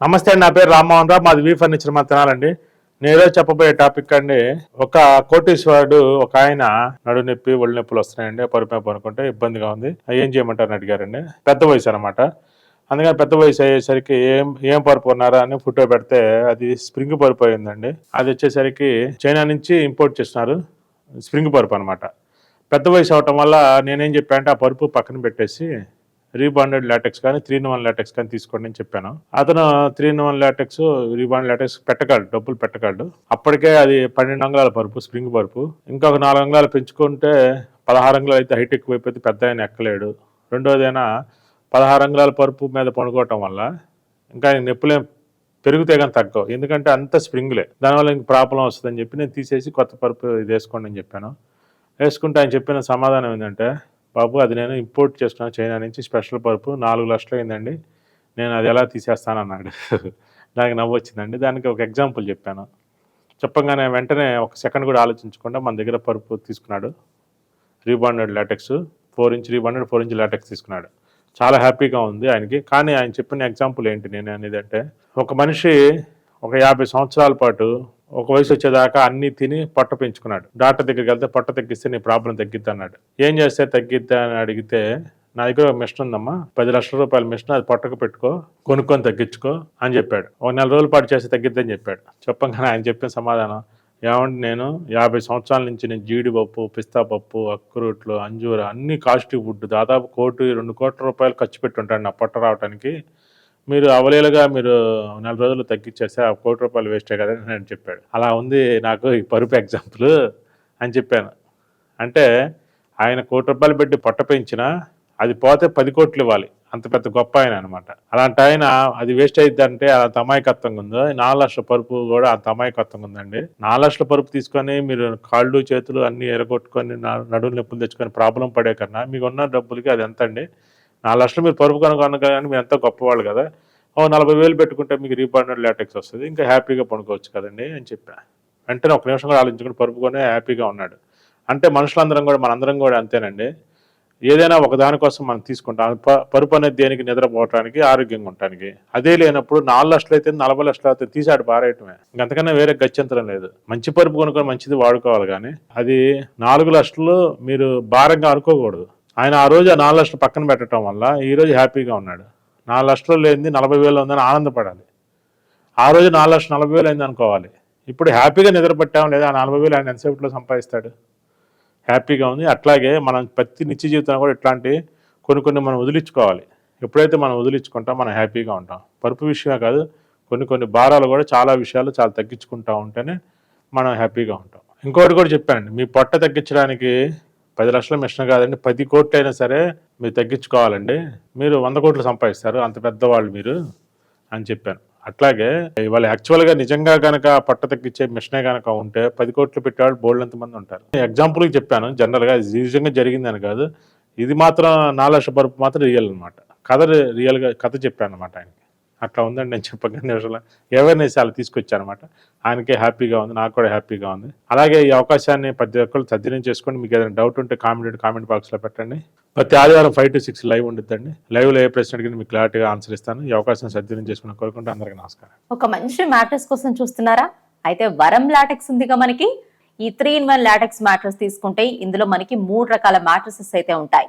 నమస్తే అండి నా పేరు రామ్మోహన్ రావు. మాది వీ ఫర్నిచర్ మా తినాలండి. నేను చెప్పబోయే టాపిక్ అండి ఒక కోటీశ్వరుడు ఒక ఆయన నడు నొప్పి ఒళ్ళు నొప్పులు వస్తున్నాయండి. పరుపు అనుకుంటే ఇబ్బందిగా ఉంది. అవి ఏం చేయమంటారని అడిగారండి పెద్ద వయసు అనమాట అందుకని పెద్ద వయసు అయ్యేసరికి ఏం ఏం పరుపు ఉన్నారా అని ఫోటో పెడితే అది స్ప్రింగ్ పరుపు అయిందండి అది వచ్చేసరికి చైనా నుంచి ఇంపోర్ట్ చేస్తున్నారు స్ప్రింగ్ పరుపు అనమాట పెద్ద వయసు అవటం వల్ల నేనేం చెప్పానంటే ఆ పరుపు పక్కన పెట్టేసి రీబాండెడ్ లాటెక్స్ కానీ త్రీ ఇన్ వన్ లాటెక్స్ కానీ తీసుకోండి అని చెప్పాను. అతను three in one latex rebond latex పెట్టగలడు డబ్బులు పెట్టగలడు. అప్పటికే అది పన్నెండు అంగుళాల పరుపు స్ప్రింగ్ పరుపు. ఇంకొక నాలుగు అంగుళాలు పెంచుకుంటే పదహారు అంగుళాలు అయితే హైటెక్ అయిపోతే పెద్ద ఆయన ఎక్కలేడు. రెండోదైనా పదహారు అంగుళాల పరుపు మీద పడుకోవటం వల్ల ఇంకా ఆయన నొప్పులేం పెరిగితే కానీ తగ్గవు. ఎందుకంటే అంత స్ప్రింగ్లే దానివల్ల ఇంక ప్రాబ్లం వస్తుందని చెప్పి నేను తీసేసి కొత్త పరుపు ఇది వేసుకోండి అని చెప్పాను. వేసుకుంటే ఆయన చెప్పిన సమాధానం ఏంటంటే బాబు అది నేను ఇంపోర్ట్ చేస్తున్నాను చైనా నుంచి స్పెషల్ పరుపు. నాలుగు లక్షలు అయిందండి. నేను అది ఎలా తీసేస్తాను అన్నాడు దానికి నవ్వు వచ్చిందండి. దానికి ఒక ఎగ్జాంపుల్ చెప్పాను. చెప్పగానే వెంటనే ఒక సెకండ్ కూడా ఆలోచించకుండా మన దగ్గర పరుపు తీసుకున్నాడు. Rebonded latex four inch rebonded four inch latex తీసుకున్నాడు. చాలా హ్యాపీగా ఉంది ఆయనకి. కానీ ఆయన చెప్పిన ఎగ్జాంపుల్ ఏంటి నేను అనేది అంటే ఒక మనిషి ఒక యాభై సంవత్సరాల పాటు ఒక వయసు వచ్చేదాకా అన్ని తిని పొట్ట పెంచుకున్నాడు. డాక్టర్ దగ్గరికి వెళ్తే పొట్ట తగ్గిస్తే నీ ప్రాబ్లం తగ్గిద్ది అన్నాడు. ఏం చేస్తే తగ్గిద్ది అని అడిగితే నా దగ్గర ఒక మిషన్ ఉందమ్మా పది లక్షల రూపాయల మిషన్ అది పొట్టకు పెట్టుకో కొనుక్కొని తగ్గించుకో అని చెప్పాడు. ఒక నెల రోజుల పాటు చేస్తే తగ్గిద్ది అని చెప్పాడు. చెప్పంగానే ఆయన చెప్పిన సమాధానం ఏమంటే నేను యాభై సంవత్సరాల నుంచి నేను జీడిపప్పు పిస్తా పప్పు అక్కురూట్లు అంజూర అన్ని కాస్ట్లీ ఫుడ్ దాదాపు కోటి రెండు కోట్ల రూపాయలు ఖర్చు పెట్టుంటాను నా పొట్ట రావడానికి మీరు అవలేలుగా మీరు నెల రోజులు తగ్గించేస్తే ఆ కోటి రూపాయలు వేస్టే కదా అని చెప్పాడు. అలా ఉంది నాకు ఈ పరుపు ఎగ్జాంపుల్ అని చెప్పాను. అంటే ఆయన కోటి రూపాయలు పెట్టి పొట్ట పెంచినా అది పోతే పది కోట్లు ఇవ్వాలి. అంత పెద్ద గొప్ప ఆయన అనమాట అలాంటి ఆయన అది వేస్ట్ అయింది అంటే అంత అమాయకత్వంగా ఉందో నాలుగు లక్షల పరుపు కూడా అంత అమాయకత్వంగా ఉందండి. నాలుగు లక్షల పరుపు తీసుకొని మీరు కాళ్ళు చేతులు అన్ని ఎరగొట్టుకొని నా- నడుము నొప్పులు తెచ్చుకొని ప్రాబ్లం పడే కన్నా మీకు ఉన్న డబ్బులకి అది ఎంత అండి నాలుగు లక్షలు మీరు పరుపు కనుక కానీ మీరు ఎంతో గొప్పవాళ్ళు కదా. ఓ నలభై వేలు పెట్టుకుంటే మీకు రీబాండెడ్ లాటెక్స్ వస్తుంది. ఇంకా హ్యాపీగా పనుకోవచ్చు కదండి అని చెప్పా. వెంటనే ఒక నిమిషం కూడా ఆలోచించుకుని పరుపుకొని హ్యాపీగా ఉన్నాడు. అంటే మనుషులందరం కూడా మనందరం కూడా అంతేనండి. ఏదైనా ఒక దానికోసం మనం తీసుకుంటాం. పరుపు అనేది దేనికి? నిద్రపోవటానికి ఆరోగ్యంగా ఉండటానికి. అదే లేనప్పుడు నాలుగు లక్షలు అయితే నలభై లక్షలు అయితే తీసాడు పారేయటమే. ఇంకంతకన్నా వేరే గత్యంతరం లేదు. మంచి పరుపు కొనుక్కొని మంచిది వాడుకోవాలి కానీ అది నాలుగు లక్షలు మీరు భారంగా అనుకోకూడదు. ఆయన ఆ రోజు ఆ నాలుగు లక్షలు పక్కన పెట్టడం వల్ల ఈరోజు హ్యాపీగా ఉన్నాడు. నాలుగు లక్షలు లేనిది నలభై వేలు ఉందని ఆనందపడాలి. ఆ రోజు నాలుగు లక్షలు నలభై వేలు అయింది అనుకోవాలి. ఇప్పుడు హ్యాపీగా నిద్రపట్టాం లేదా ఆ నలభై వేలు ఆయన ఎంతసేపట్లో సంపాదిస్తాడు? హ్యాపీగా ఉంది. అట్లాగే మనం ప్రతి నిత్య జీవితంలో కూడా ఇట్లాంటి కొన్ని కొన్ని మనం వదిలించుకోవాలి. ఎప్పుడైతే మనం వదిలించుకుంటాం మనం హ్యాపీగా ఉంటాం. పరుపు విషయమే కాదు కొన్ని కొన్ని భారాలు కూడా చాలా విషయాలు చాలా తగ్గించుకుంటా ఉంటేనే మనం హ్యాపీగా ఉంటాం. ఇంకోటి కూడా చెప్పానండి మీ పొట్ట తగ్గించడానికి పది లక్షల మిషన్ కాదండి పది కోట్లు అయినా సరే మీరు తగ్గించుకోవాలండి. మీరు వంద కోట్లు సంపాదిస్తారు అంత పెద్దవాళ్ళు మీరు అని చెప్పాను. అట్లాగే ఇవాళ యాక్చువల్గా నిజంగా కనుక పట్ట తగ్గించే మిషనే కనుక ఉంటే పది కోట్లు పెట్టేవాళ్ళు బోల్డ్ మంది ఉంటారు. ఎగ్జాంపుల్కి చెప్పాను జనరల్గా ఇది నిజంగా జరిగిందని కాదు. ఇది మాత్రం నాలుగు లక్షల బరుపు మాత్రం రియల్ అనమాట కథ రియల్గా కథ చెప్పాను అనమాట ఆయనకి. అట్లా ఉందండి నేను చెప్పగానే అసలు. అవేర్నెస్ అలా తీసుకొచ్చాను అనమాట ఆయనకే హ్యాపీగా ఉంది నాకు కూడా హ్యాపీగా ఉంది. అలాగే ఈ అవకాశాన్ని ప్రతి ఒక్కరు సద్వినియోగం చేసుకోండి. మీకు ఏదైనా డౌట్ ఉంటే కామెంట్ కామెంట్ బాక్స్లో పెట్టండి. ప్రతి ఆదివారం ఫైవ్ టు సిక్స్ లైవ్ ఉండిద్దండి. లైవ్లో ఏ ప్రశ్న అడిగినా మీకు క్లారిటీగా ఆన్సర్ ఇస్తాను. ఈ అవకాశం సద్వినియోగం చేసుకుని కోరుకుంటే అందరికీ నమస్కారం. ఒక మంచి మ్యాట్రెస్ కోసం చూస్తున్నారా? అయితే వరం లాటెక్స్ ఉందిగా మనకి. ఈ three in one latex mattress తీసుకుంటే ఇందులో మనకి మూడు రకాల మ్యాట్రసెస్ అయితే ఉంటాయి.